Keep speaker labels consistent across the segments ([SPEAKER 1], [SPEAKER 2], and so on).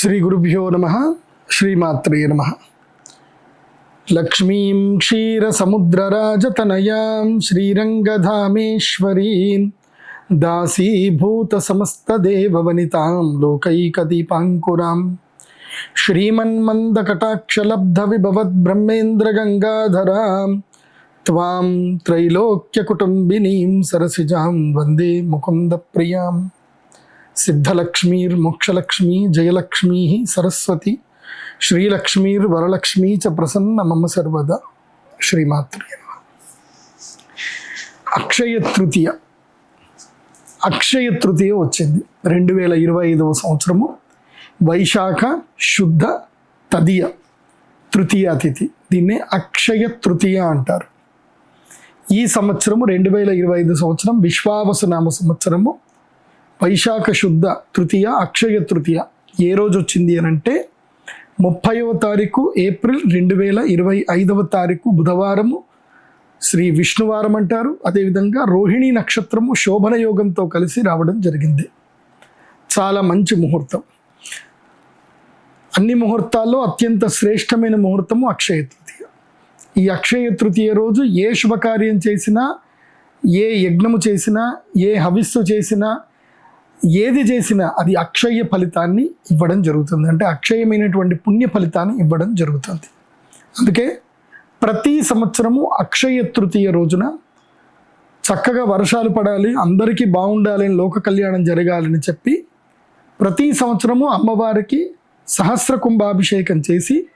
[SPEAKER 1] శ్రీ గురుభ్యో నమ శ్రీమాత్రే నమ. లక్ష్మీం క్షీరసముద్రరాజతనయాం శ్రీరంగధామేశ్వరీం దాసీభూతసమస్తదేవవనితాం లోకైకదీపాంకురాం శ్రీమన్మందకటాక్షలబ్ధవిభవద్బ్రహ్మేంద్రగంగాధరాం. త్వాం త్రైలోక్యకుటుంబినీం సరసిజాం వందే ముకుందప్రియాం. సిద్ధలక్ష్మీర్మోక్షలక్ష్మీ జయలక్ష్మీ సరస్వతి శ్రీలక్ష్మీర్వరలక్ష్మీ చ ప్రసన్న మమ సర్వద శ్రీమాత్రే అక్షయ తృతీయ. అక్షయ తృతీయ వచ్చింది. రెండు వేల ఇరవై ఐదవ సంవత్సరము. వైశాఖ శుద్ధ తదియ తృతీయ తిథి. దీన్నే అక్షయ తృతీయ అంటారు. ఈ సంవత్సరము రెండు వేల ఇరవై ఐదు సంవత్సరం విశ్వావసనామ సంవత్సరము. వైశాఖ శుద్ధ తృతీయ అక్షయ తృతీయ. ఏ రోజు వచ్చింది అని అంటే ముప్పైవ తారీఖు ఏప్రిల్ రెండు వేల ఇరవై ఐదవ తారీఖు బుధవారము. శ్రీ విష్ణువారం అంటారు. అదేవిధంగా రోహిణి నక్షత్రము శోభన యోగంతో కలిసి రావడం జరిగింది. చాలా మంచి ముహూర్తం. అన్ని ముహూర్తాల్లో అత్యంత శ్రేష్టమైన ముహూర్తము అక్షయ తృతీయ. ఈ అక్షయ తృతీయ రోజు ఏ శుభకార్యం చేసినా ఏ యజ్ఞము చేసినా ఏ హవిస్సు చేసినా ఏది చేసినా అది అక్షయ ఫలితాన్ని ఇవ్వడం జరుగుతుంది. అంటే అక్షయమైనటువంటి పుణ్య ఫలితాన్ని ఇవ్వడం జరుగుతుంది. అందుకే ప్రతి సంవత్సరము అక్షయ తృతీయ రోజున చక్కగా వర్షాలు పడాలి అందరికీ బాగుండాలి లోక కళ్యాణం జరగాలని చెప్పి ప్రతి సంవత్సరము అమ్మవారికి సహస్ర కుంభాభిషేకం చేసి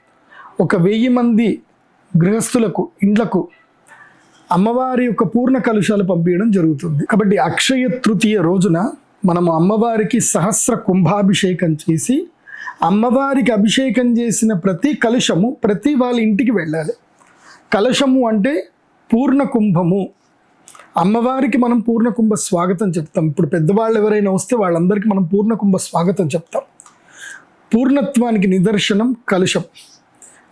[SPEAKER 1] ఒక వెయ్యి మంది గృహస్థులకు ఇండ్లకు అమ్మవారి యొక్క పూర్ణ కలుషాలు పంపించడం జరుగుతుంది. కాబట్టి అక్షయ తృతీయ రోజున మనము అమ్మవారికి సహస్ర కుంభాభిషేకం చేసి అమ్మవారికి అభిషేకం చేసిన ప్రతి కలుషము ప్రతి వాళ్ళ ఇంటికి వెళ్ళాలి. కలశము అంటే పూర్ణ కుంభము. అమ్మవారికి మనం పూర్ణ కుంభ స్వాగతం చెప్తాం. ఇప్పుడు పెద్దవాళ్ళు ఎవరైనా వస్తే వాళ్ళందరికీ మనం పూర్ణ కుంభ స్వాగతం చెప్తాం. పూర్ణత్వానికి నిదర్శనం కలుషం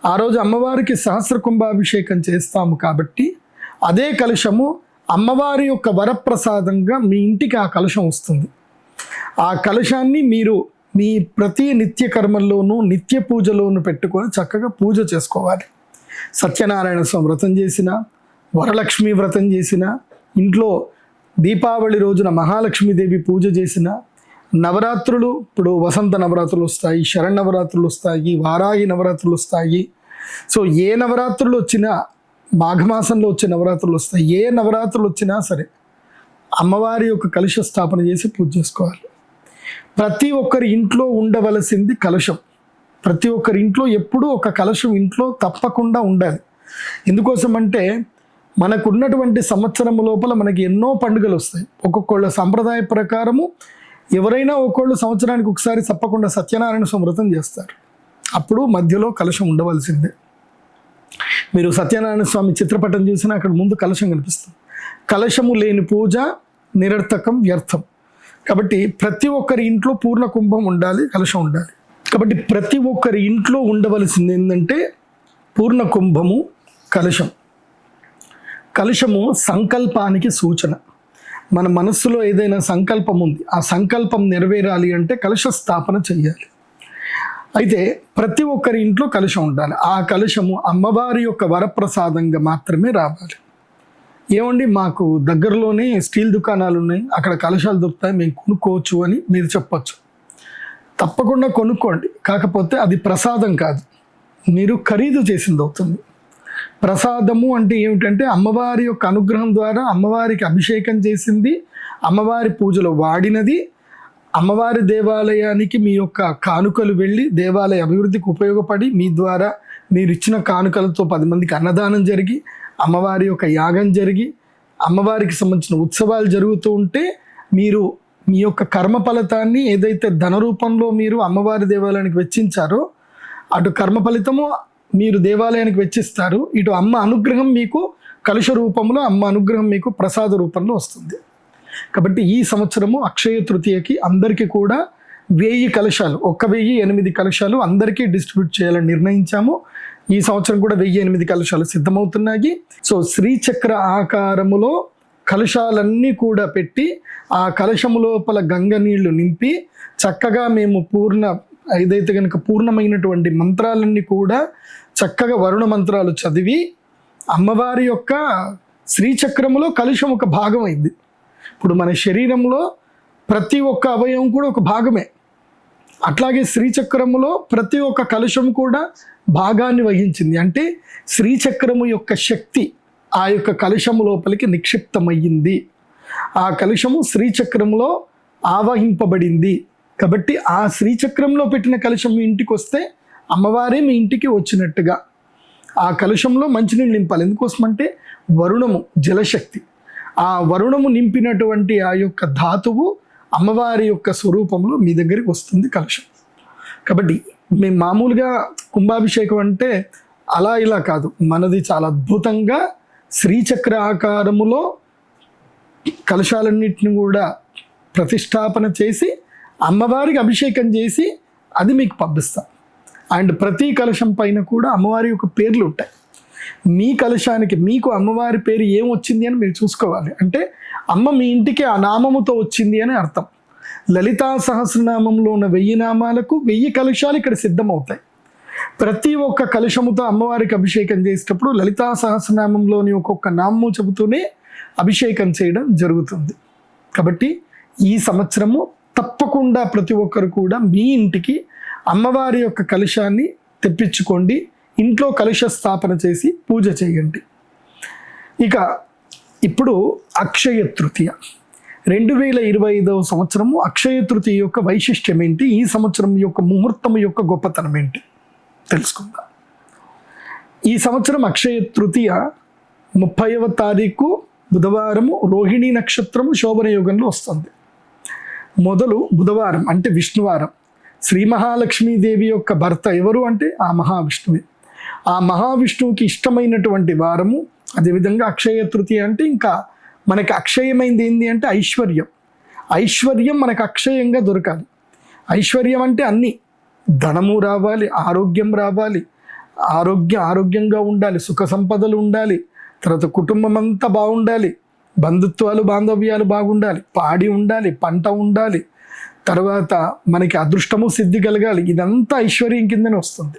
[SPEAKER 1] ఆ రోజు అమ్మవారికి సహస్ర కుంభాభిషేకం చేస్తాము కాబట్టి అదే కలుషము అమ్మవారి యొక్క వరప్రసాదంగా మీ ఇంటికి ఆ కలుషం వస్తుంది. ఆ కలశాన్ని మీరు మీ ప్రతి నిత్య కర్మల్లోనూ నిత్య పూజలోనూ పెట్టుకొని చక్కగా పూజ చేసుకోవాలి. సత్యనారాయణ స్వామి వ్రతం చేసిన వరలక్ష్మి వ్రతం చేసిన ఇంట్లో దీపావళి రోజున మహాలక్ష్మీదేవి పూజ చేసిన నవరాత్రులు ఇప్పుడు వసంత నవరాత్రులు వస్తాయి శరణవరాత్రులు వస్తాయి వారాహి నవరాత్రులు వస్తాయి. సో ఏ నవరాత్రులు వచ్చినా మాఘమాసంలో వచ్చే నవరాత్రులు వస్తాయి. ఏ నవరాత్రులు వచ్చినా సరే అమ్మవారి యొక్క కలుష స్థాపన చేసి పూజ చేసుకోవాలి. ప్రతి ఒక్కరి ఇంట్లో ఉండవలసింది కలశం. ప్రతి ఒక్కరి ఇంట్లో ఎప్పుడూ ఒక కలశం ఇంట్లో తప్పకుండా ఉండాలి. ఎందుకోసం అంటే మనకున్నటువంటి సంవత్సరం లోపల మనకి ఎన్నో పండుగలు వస్తాయి. ఒక్కొక్కళ్ళ సంప్రదాయ ప్రకారము ఎవరైనా ఒక్కొళ్ళు సంవత్సరానికి ఒకసారి తప్పకుండా సత్యనారాయణ స్మృతం చేస్తారు. అప్పుడు మధ్యలో కలశం ఉండవలసిందే. మీరు సత్యనారాయణ స్వామి చిత్రపటం చూసినా అక్కడ ముందు కలశం కనిపిస్తుంది. కలశము లేని పూజ నిరర్థకం వ్యర్థం. కాబట్టి ప్రతి ఒక్కరి ఇంట్లో పూర్ణ కుంభం ఉండాలి కలశం ఉండాలి. కాబట్టి ప్రతి ఒక్కరి ఇంట్లో ఉండవలసింది ఏంటంటే పూర్ణ కుంభము కలశం. కలుషము సంకల్పానికి సూచన. మన మనస్సులో ఏదైనా సంకల్పం ఉంది ఆ సంకల్పం నెరవేరాలి అంటే కలుష స్థాపన చెయ్యాలి. అయితే ప్రతి ఒక్కరి ఇంట్లో కలుషం ఉండాలి. ఆ కలుషము అమ్మవారి యొక్క వరప్రసాదంగా మాత్రమే రావాలి. ఏమండి మాకు దగ్గరలోనే స్టీల్ దుకాణాలు ఉన్నాయి. అక్కడ కలశాలు దొరుకుతాయి. మేము కొనుక్కోవచ్చు అని మీరు చెప్పచ్చు. తప్పకుండా కొనుక్కోండి. కాకపోతే అది ప్రసాదం కాదు. మీరు ఖరీదు చేసింది అవుతుంది. ప్రసాదము అంటే ఏమిటంటే అమ్మవారి యొక్క అనుగ్రహం ద్వారా అమ్మవారికి అభిషేకం చేసింది. అమ్మవారి పూజలో వాడినది. అమ్మవారి దేవాలయానికి మీ యొక్క కానుకలు వెళ్ళి దేవాలయ అభివృద్ధికి ఉపయోగపడి మీ ద్వారా మీరు ఇచ్చిన కానుకలతో పది మందికి అన్నదానం జరిగి అమ్మవారి యొక్క యాగం జరిగి అమ్మవారికి సంబంధించిన ఉత్సవాలు జరుగుతూ ఉంటే మీరు మీ యొక్క కర్మ ఫలితాన్ని ఏదైతే ధన రూపంలో మీరు అమ్మవారి దేవాలయానికి వెచ్చించారో అటు కర్మ ఫలితము మీరు దేవాలయానికి వెచ్చిస్తారు. ఇటు అమ్మ అనుగ్రహం మీకు కలుష రూపంలో అమ్మ అనుగ్రహం మీకు ప్రసాద రూపంలో వస్తుంది. కాబట్టి ఈ సంవత్సరము అక్షయ తృతీయకి అందరికీ కూడా వెయ్యి కలశాలు ఒక్క వెయ్యి ఎనిమిది కలశాలు అందరికీ డిస్ట్రిబ్యూట్ చేయాలని నిర్ణయించాము. ఈ సంవత్సరం కూడా వెయ్యి ఎనిమిది కలశాలు సిద్ధమవుతున్నాయి. సో శ్రీచక్ర ఆకారములో కలశాలన్నీ కూడా పెట్టి ఆ కలశము లోపల గంగ నీళ్ళు నింపి చక్కగా మేము పూర్ణ ఏదైతే కనుక పూర్ణమైనటువంటి మంత్రాలన్నీ కూడా చక్కగా వరుణ మంత్రాలు చదివి అమ్మవారి యొక్క శ్రీచక్రములో కలుషం ఒక భాగమైంది. ఇప్పుడు మన శరీరంలో ప్రతి ఒక్క అవయవం కూడా ఒక భాగమే. అట్లాగే శ్రీచక్రములో ప్రతి ఒక్క కలుషం కూడా భాగాన్ని వహించింది. అంటే శ్రీచక్రము యొక్క శక్తి ఆ యొక్క కలుషము లోపలికి నిక్షిప్తమయ్యింది. ఆ కలుషము శ్రీచక్రంలో ఆవహింపబడింది. కాబట్టి ఆ శ్రీచక్రంలో పెట్టిన కలుషం మీ ఇంటికి వస్తే అమ్మవారే మీ ఇంటికి వచ్చినట్టుగా. ఆ కలుషంలో మంచినీళ్ళు నింపాలి. ఎందుకోసం అంటే వరుణము జలశక్తి. ఆ వరుణము నింపినటువంటి ఆ యొక్క ధాతువు అమ్మవారి యొక్క స్వరూపంలో మీ దగ్గరికి వస్తుంది కలుషం కాబట్టి మేము మామూలుగా కుంభాభిషేకం అంటే అలా ఇలా కాదు. మనది చాలా అద్భుతంగా శ్రీచక్ర ఆకారములో కలశాలన్నింటిని కూడా ప్రతిష్టాపన చేసి అమ్మవారికి అభిషేకం చేసి అది మీకు పంపిస్తాం. అండ్ ప్రతి కలశం పైన కూడా అమ్మవారి యొక్క పేర్లు ఉంటాయి. మీ కలశానికి మీకు అమ్మవారి పేరు ఏం వచ్చింది అని మీరు చూసుకోవాలి. అంటే అమ్మ మీ ఇంటికి ఆ నామముతో వచ్చింది అని అర్థం. లలితా సహస్రనామంలో ఉన్న వెయ్యి నామాలకు వెయ్యి కలశాలు ఇక్కడ సిద్ధమవుతాయి. ప్రతి ఒక్క కలుషముతో అమ్మవారికి అభిషేకం చేసేటప్పుడు లలితా సహస్రనామంలోని ఒక్కొక్క నామము చెబుతూనే అభిషేకం చేయడం జరుగుతుంది. కాబట్టి ఈ సంవత్సరము తప్పకుండా ప్రతి ఒక్కరు కూడా మీ ఇంటికి అమ్మవారి యొక్క కలుషాన్ని తెప్పించుకోండి. ఇంట్లో కలుష స్థాపన చేసి పూజ చేయండి. ఇక ఇప్పుడు అక్షయ తృతీయ. రెండు వేల ఇరవై ఐదవ సంవత్సరము అక్షయ తృతీయ యొక్క వైశిష్ట్యం ఏంటి? ఈ సంవత్సరం యొక్క ముహూర్తం యొక్క గొప్పతనం ఏంటి? తెలుసుకుందాం. ఈ సంవత్సరం అక్షయ తృతీయ ముప్పైవ తారీఖు బుధవారము రోహిణి నక్షత్రము శోభన యోగంలో వస్తుంది. మొదలు బుధవారం అంటే విష్ణువారం. శ్రీ మహాలక్ష్మీదేవి యొక్క భర్త ఎవరు అంటే? ఆ మహావిష్ణువే. ఆ మహావిష్ణువుకి ఇష్టమైనటువంటి వారము అదేవిధంగా అక్షయ తృతీయ అంటే ఇంకా మనకి అక్షయమైంది ఏంటి అంటే ఐశ్వర్యం. ఐశ్వర్యం మనకు అక్షయంగా దొరకాలి. ఐశ్వర్యం అంటే అన్నీ. ధనము రావాలి ఆరోగ్యం రావాలి ఆరోగ్యం ఆరోగ్యంగా ఉండాలి సుఖ సంపదలు ఉండాలి తర్వాత కుటుంబం అంతా బాగుండాలి బంధుత్వాలు బాంధవ్యాలు బాగుండాలి పాడి ఉండాలి పంట ఉండాలి తర్వాత మనకి అదృష్టము సిద్ధి కలగాలి ఇదంతా ఐశ్వర్యం కిందనే వస్తుంది.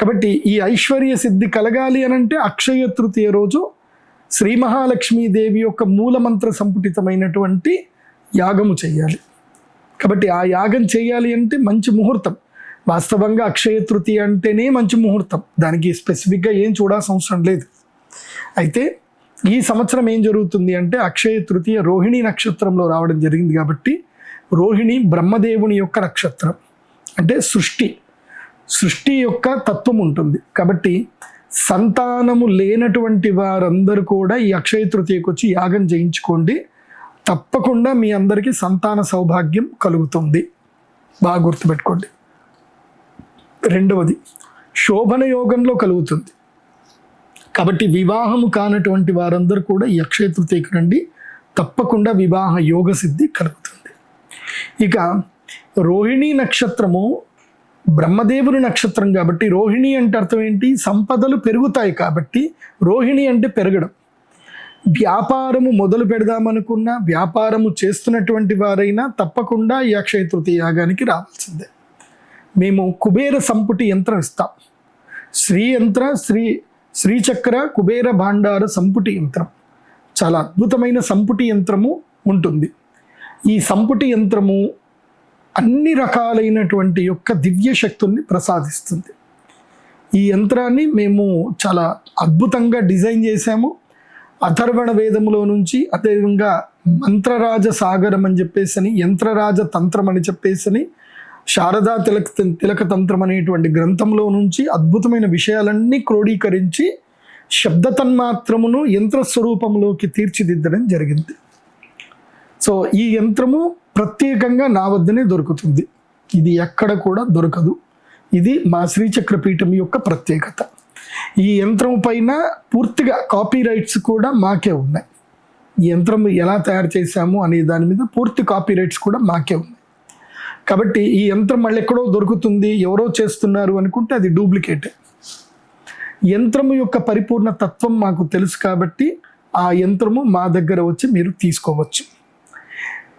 [SPEAKER 1] కాబట్టి ఈ ఐశ్వర్య సిద్ధి కలగాలి అని అంటే అక్షయ తృతీయ రోజు శ్రీ మహాలక్ష్మీదేవి యొక్క మూలమంత్ర సంపుటితమైనటువంటి యాగము చేయాలి. కాబట్టి ఆ యాగం చేయాలి అంటే మంచి ముహూర్తం. వాస్తవంగా అక్షయ తృతీయ అంటేనే మంచి ముహూర్తం. దానికి స్పెసిఫిక్గా ఏం చూడాల్సిన అవసరం లేదు. అయితే ఈ సంవత్సరం ఏం జరుగుతుంది అంటే అక్షయ తృతీయ రోహిణి నక్షత్రంలో రావడం జరిగింది కాబట్టి రోహిణి బ్రహ్మదేవుని యొక్క నక్షత్రం. అంటే సృష్టి. సృష్టి యొక్క తత్వం ఉంటుంది. కాబట్టి సంతానము లేనటువంటి వారందరూ కూడా ఈ అక్షయ తృతీయకు వచ్చి యాగం చేయించుకోండి. తప్పకుండా మీ అందరికీ సంతాన సౌభాగ్యం కలుగుతుంది. బాగా గుర్తుపెట్టుకోండి. రెండవది శోభన యోగంలో కలుగుతుంది. కాబట్టి వివాహము కానటువంటి వారందరూ కూడా ఈ అక్షయ తృతీయకు రండి. తప్పకుండా వివాహ యోగ సిద్ధి కలుగుతుంది. ఇక రోహిణి నక్షత్రము బ్రహ్మదేవుని నక్షత్రం కాబట్టి రోహిణి అంటే అర్థం ఏంటి? సంపదలు పెరుగుతాయి కాబట్టి రోహిణి అంటే పెరగడం. వ్యాపారము మొదలు పెడదామనుకున్న వ్యాపారము చేస్తున్నటువంటి వారైనా తప్పకుండా ఈ అక్షయ తృతీయ యాగానికి రావాల్సిందే. మేము కుబేర సంపుటి యంత్రం ఇస్తాం. శ్రీ యంత్ర శ్రీ శ్రీచక్ర కుబేర భాండార సంపుటి యంత్రం. చాలా అద్భుతమైన సంపుటి యంత్రము ఉంటుంది. ఈ సంపుటి యంత్రము అన్ని రకాలైనటువంటి యొక్క దివ్య శక్తుల్ని ప్రసాదిస్తుంది. ఈ యంత్రాన్ని మేము చాలా అద్భుతంగా డిజైన్ చేశాము. అథర్వణ వేదములో నుంచి అదేవిధంగా మంత్రరాజ సాగరం అని చెప్పేసి యంత్రరాజ తంత్రం అని చెప్పేసి శారదా తిలక తిలక తంత్రం అనేటువంటి గ్రంథంలో నుంచి అద్భుతమైన విషయాలన్నీ క్రోడీకరించి శబ్ద తన్మాత్రమును యంత్ర స్వరూపంలోకి తీర్చిదిద్దడం జరిగింది. సో ఈ యంత్రము ప్రత్యేకంగా నా వద్దనే దొరుకుతుంది. ఇది ఎక్కడ కూడా దొరకదు. ఇది మా శ్రీచక్ర పీఠం యొక్క ప్రత్యేకత. ఈ యంత్రం పైన పూర్తిగా కాపీ రైట్స్ కూడా మాకే ఉన్నాయి. ఈ యంత్రం ఎలా తయారు చేశాము అనే దాని మీద పూర్తి కాపీ రైట్స్ కూడా మాకే ఉన్నాయి. కాబట్టి ఈ యంత్రం మళ్ళీ ఎక్కడో దొరుకుతుంది ఎవరో చేస్తున్నారు అనుకుంటే అది డూప్లికేటే. యంత్రము యొక్క పరిపూర్ణ తత్వం మాకు తెలుసు కాబట్టి ఆ యంత్రము మా దగ్గర వచ్చి మీరు తీసుకోవచ్చు.